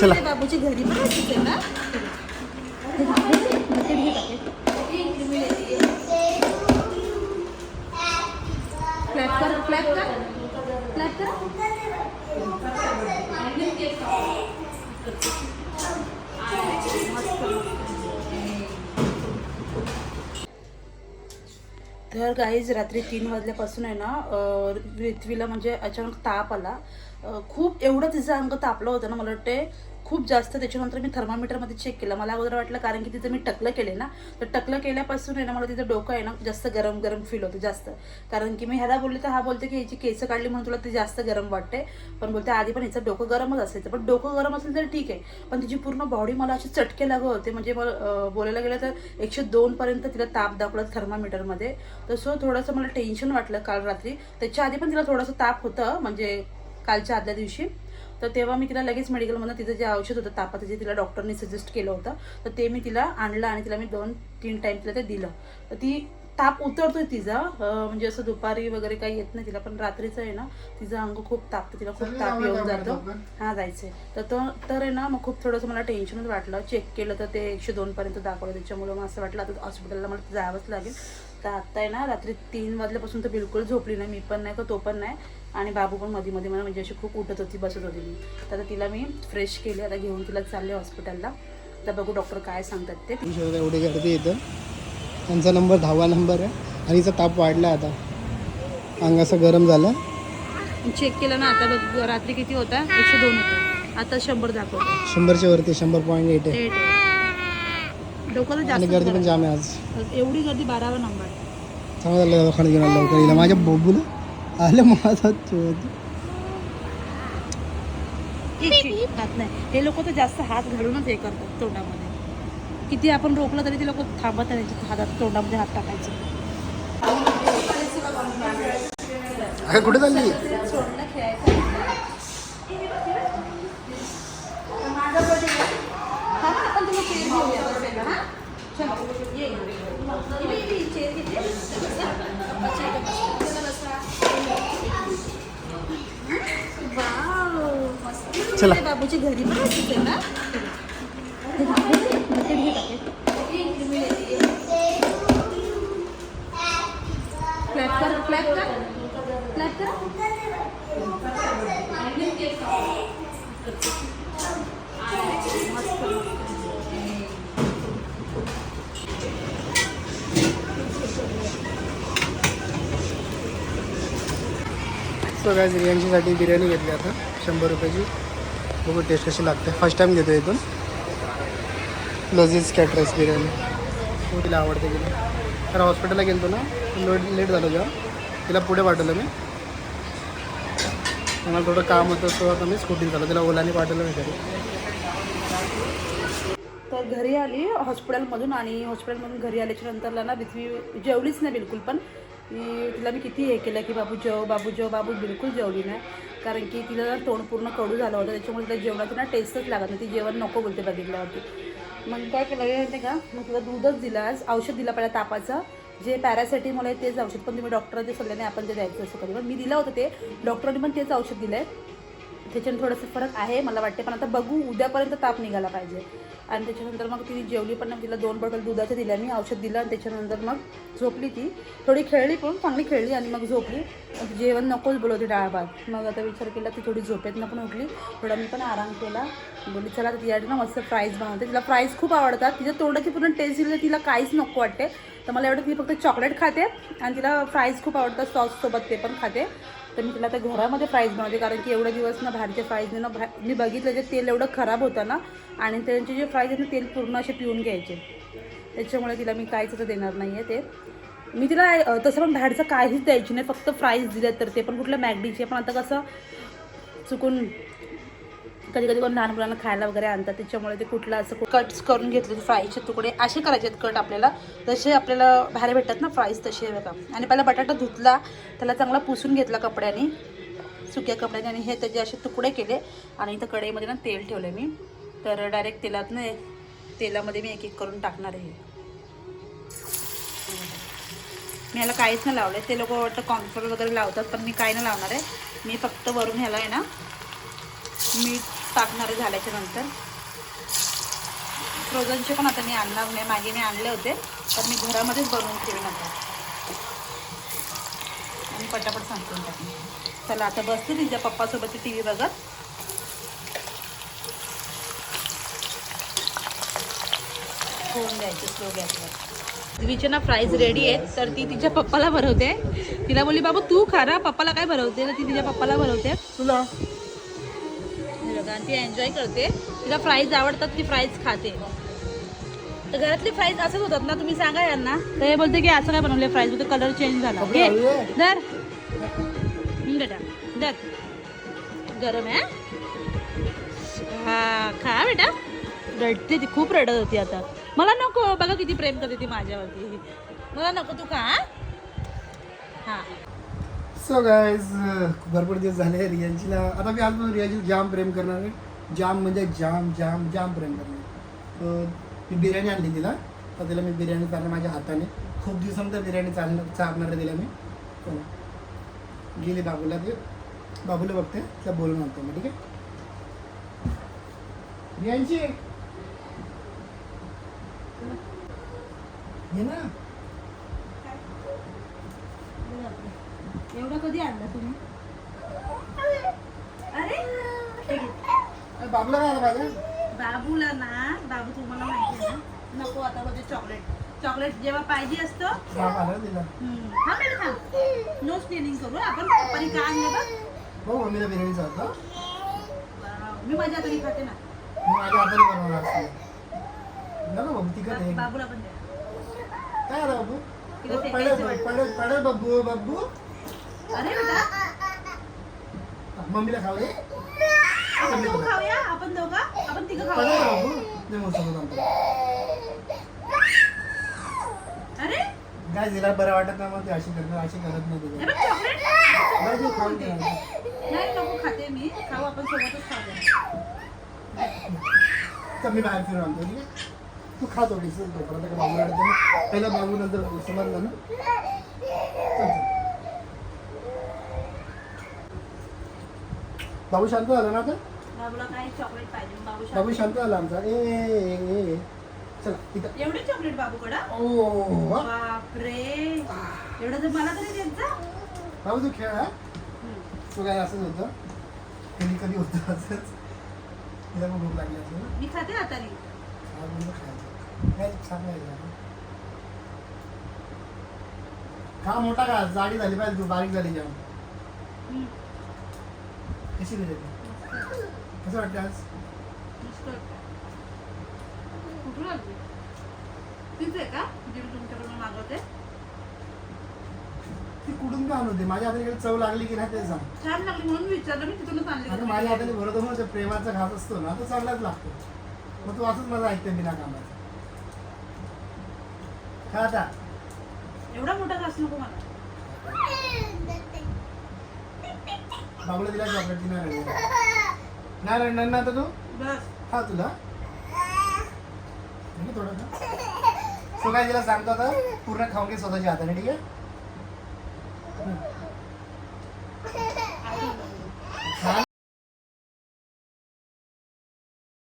चला. बाबूची घरी तर गाईज रात्री तीन वाजल्यापासून आहे ना पृथ्वीला म्हणजे अचानक ताप आला. खूप एवढं तिचं अंग तापलं होतं ना मला वाटते खूप जास्त त्याच्यानंतर मी थर्मामीटरमध्ये चेक केलं. मला अगोदर वाटलं कारण की तिचं मी टकलं केले ना. तर टकलं केल्यापासून आहे ना मला तिचं डोकं आहे ना जास्त गरम गरम फील होतं जास्त. कारण की मी ह्याला बोलले तर हा बोलते की ह्याची केस काढली म्हणून तुला ती जास्त गरम वाटते पण बोलते आधी पण हिचं डोकं गरमच असायचं. पण डोकं गरम असेल तर ठीक आहे. पण तिची पूर्ण बॉडी मला अशी चटके लागत होते. म्हणजे मला बोलायला गेलं तर एकशे दोनपर्यंत तिला ताप दाखवला थर्मामीटरमध्ये. तर सो थोडंसं मला टेन्शन वाटलं काल रात्री. त्याच्या आधी पण तिला थोडंसं ताप होतं. म्हणजे कालच्या आदल्या दिवशी. तर तेव्हा मी तिला लगेच मेडिकलमधून तिचं जे औषध होतं तापाचं जे तिला डॉक्टरने सजेस्ट केलं होतं तर ते मी तिला आणलं आणि तिला मी दोन तीन टाईम तिला ते दिलं. तर ती ताप उतरतोय तिचा म्हणजे असं दुपारी वगैरे काही येत नाही तिला पण रात्रीचं आहे ना तिचं अंग खूप तापतं तिला खूप ताप येऊन जातो. हा जायचंय. तर तो तर आहे ना मग खूप थोडंसं मला टेन्शनच वाटलं. चेक केलं तर ते एकशे दोनपर्यंत दाखवलं. त्याच्यामुळं मग असं वाटलं आता हॉस्पिटलला मला जावंच लागेल. तर आत्ता आहे ना रात्री तीन वाजल्यापासून तर बिलकुल झोपली नाही. मी पण नाही का तो पण नाही. आणि बाबू पण मध्ये मध्ये मला म्हणजे अशी खूप उठत होती बसत होती मी तर आता तिला मी फ्रेश केली. आता घेऊन तिला चालले हॉस्पिटलला तर बघू डॉक्टर काय सांगतात ते. एवढी गर्दी येतं त्यांचा नंबर दहावा नंबर आहे. आणि हिचा ताप वाढला आता. अंग असं गरम झालं. चेक केलं ना आता रात्री किती होता? एकशे दोन होता. आता शंभर दाखवतो शंभरच्या वरती शंभर पॉईंट एट आहे. ते आहे. डोकं तर आणि जास्त गर्दी पण जाम आहे. आज. एवढी गर्दी बारावा नंबर चांगलं झालं दवाखान्यात घेऊन आलं लवकर. हिला माझ्या बबूला आलं माझा चोद खात नाही. हे लोक तर जास्त हात घालूनच हे करतात तोंडामध्ये. किती आपण रोखलं तरी ते लोक थांबत नाही हातात तोंडामध्ये हात टाकायचे. अगं कुठे चालली? चला. बाबूची घरी ना क्लॅप कर क्लॅप कर क्लॅप कर सो काय रियांशीसाठी बिर्याणी घेतली आता. शंभर रुपयाची. बघू टेस्ट कशी लागते. फर्स्ट टाईम घेतो इथून. लजीज कॅटरस बिर्याणी. तिला आवडते तिला. तर हॉस्पिटलला गेलो ना लेट लेट झालं जेव्हा. तिला पुढे पाठवलं मी. मला थोडं काम होतं सो आता मी स्कूटी झालं तिला ओलाने पाठवलं मी घरी. तर घरी आली हॉस्पिटलमधून आणि हॉस्पिटलमधून घरी आल्याच्या नंतरला ना बिथवी जेवलीच नाही बिलकुल पण. की तिला मी किती हे केलं की बाबू जेव बाबू जेव बाबू बिलकुल जेवली नाही. कारण की तिला तोंड पूर्ण कडू झालं होतं त्याच्यामुळे तिला जेवणाची ना टेस्टच लागत नाही ती जेवण नको बोलते बघितल्यावरती. मग काय केलं माहिती का? मग तिला दूधच दिलं आज. औषध दिलं पहिल्या तापाचं. जे पॅरासिटीमोल आहे तेच औषध. पण तुम्ही डॉक्टरांच्या सल्ल्याने आपण ते द्यायचं असं कधी मग मी दिलं होतं ते. डॉक्टरांनी पण तेच औषध दिलं आहे त्याच्याने थोडंसं फरक आहे मला वाटते पण आता बघू उद्यापर्यंत ताप निघाला पाहिजे. आणि त्याच्यानंतर मग तिने जेवली पण तिला दोन बॉटल दुधाचं दिल्या मी औषध दिलं आणि त्याच्यानंतर मग झोपली ती. थोडी खेळली पण चांगली खेळली आणि मग झोपली. जेवण नकोच बोलवते डाळ भात मग आता विचार केला ती थोडी झोपेतनं पण उठली. थोडा मी पण आराम केला. बोलली चला तर तिच्यासाठी ना मस्त फ्राईज बनवते. तिला फ्राईज खूप आवडतात. तिच्या तोंडाची पूर्ण टेस्ट दिली तिला काहीच नको वाटते. तर मला एवढं ती फक्त चॉकलेट खाते आणि तिला फ्राईज खूप आवडतात सॉससोबत ते पण खाते. तर मी तिला आता घरामध्ये फ्राईज बनवते. कारण की एवढे दिवस ना बाहेरचे फ्राईजने ना मी बघितलं जे तेल एवढं खराब होतं ना आणि त्यांचे जे फ्राईज आहेत ना तेल पूर्ण असे पिऊन घ्यायचे. त्याच्यामुळे तिला मी काहीच आता देणार नाही आहे ते. मी तिला तसं पण बाहेरचं काहीच द्यायची नाही फक्त फ्राईज दिले तर ते. पण कुठल्या मॅगडीचे पण आता कसं चुकून कधी कधी कोण लहान मुलांना खायला वगैरे आणतात त्याच्यामुळे ते कुठलं असं कट्स करून घेतले फ्राईजचे तुकडे असे करायचे आहेत कट आपल्याला. जसे आपल्याला बाहेर भेटतात ना फ्राईज तसे बघा. आणि पहिला बटाटा धुतला त्याला चांगला पुसून घेतला कपड्याने सुक्या कपड्याने. आणि हे त्याचे असे तुकडे केले. आणि इथं कढईमध्ये ना तेल ठेवलं मी. तर डायरेक्ट तेलात ना तेलामध्ये मी एक एक करून टाकणार आहे मी ह्याला काहीच नाही लावलं ते लोक वाटतं कॉन्फर वगैरे लावतात पण मी काही नाही लावणार आहे. मी फक्त वरून ह्याला आहे ना मीठ टाकणारे झाल्याच्यानंतर. फ्रोझनचे पण आता मी आणणार नाही. मागे मी आणले होते. तर मी घरामध्येच बनवून ठेवेन आता. आणि पटापट सांगतो टाकून चला आता बसते तिच्या पप्पासोबत टी व्ही बघत. फोन द्यायचे स्लो गॅसवर दिवीचे ना फ्राईज रेडी आहेत तर ती तिच्या पप्पाला भरवते तिला बोलली बाबा तू खा ना पप्पाला काय भरवते तर ती तिच्या पप्पाला भरवते तुला? बघा, आणि ती एन्जॉय करते. तिला फ्राईज आवडतात ती फ्राईज खाते. तर घरातली फ्राईज असंच होतात ना तुम्ही सांगा यांना. तर हे बोलते की असं काय बनवले फ्राईज बोलते कलर चेंज झाला. घे. धर हं, बेटा धर गरम आहे हा? खा बेटा. रडते ती खूप रडत होती आता. मला नको बघा किती प्रेम करते ती माझ्यावरती. मला नको तू खा हा. सो गायज भरपूर दिवस झाले रियांशीला आता मी आज रियाजी जाम प्रेम करणार आहे. जाम म्हणजे जाम जाम जाम प्रेम करणार मी बिर्याणी आणली तिला. तर तिला मी बिर्याणी चालणार माझ्या हाताने. खूप दिवसानंतर बिर्याणी चालणार चालणार आहे तिला मी. तर गेली बाबूला ते. बाबूला बघते. तिला बोलून आणतो मी ठीक आहे? रियांची ये ना. एवढं कधी आणलं तुम्ही? अरे हे बाबूला काय बाबूला ना बाबू तुम्हाला माहिती आहे ना नको आता म्हणजे चॉकलेट चॉकलेट जेव्हा पाहिजे असतं. हा हा नो स्टेनिंग करू आपण पप्पानी काय आणलं बघ? हो मम्मीला बिर्याणी चालतं. वाव. मी माझ्या तरी खाते ना. मी माझ्या हाताने बनवणार असते. नको बाबू आहे. बाबूला पण द्या. काय बाबू? पडे बाबू बाबू. अरे बेटा. मम्मीला खाऊ दे. आपण दोघं खाऊया. आपण दोघं. आपण तिघं खाऊया. अरे. काय तिला बरं वाटत नाही मग ती अशी करणार अशी करत नाही तुझं. बघ चॉकलेट बरं तू खाऊन घे. नाही नको खाते मी. खाऊ आपण सोबतच खाऊया तर मी बाहेर फिरून आणतो ठीक आहे? तू खा थोडीशी. तोपर्यंत का बाबू रडते ना पहिला बाबू नंतर समजलं ना चल, चल. बाबू शांत झाला ना आता? बाबूला काय चॉकलेट पाहिजे बाबू बाबू शांत. शांत झाला आमचा. ए ए, ए, ए. चला इथं. एवढे चॉकलेट बाबूकडं? ओ. बापरे. एवढं तर मला तरी बाबू तू खेळ हा? तू काय असंच होतं कधी कधी होतं असंच. तिला पण भूक लागली असेल ना? मी खाते हाताने खायचं काय. खा मोठा का? जाडी झाली पाहिजे तू बारीक झाली जेवण हम्म. कशी बिर्याणी कसं वाटतं आज. कुठून आली? तीच आहे का? जी मी तुमच्याकडून मागवते. ती कुठून का आणू दे. माझ्या हाताने चव लागली की नाही ते सांग. छान लागली म्हणून विचारलं मी तिथूनच आणली माझ्या हाताने भरत म्हणून ते प्रेमाचा घास असतो ना तो चांगलाच लागतो. मग तू असंच माझं ऐकते बिना कामाचं. खा आता. एवढा मोठा घास नको मला. बाबूला दिला चॉकलेट ती नाही. नाही रडणार ना आता तू? खा तुला? थोडं सो काय तिला सांगतो आता पूर्ण खाऊन घे स्वतःच्या हाताने ठीक आहे?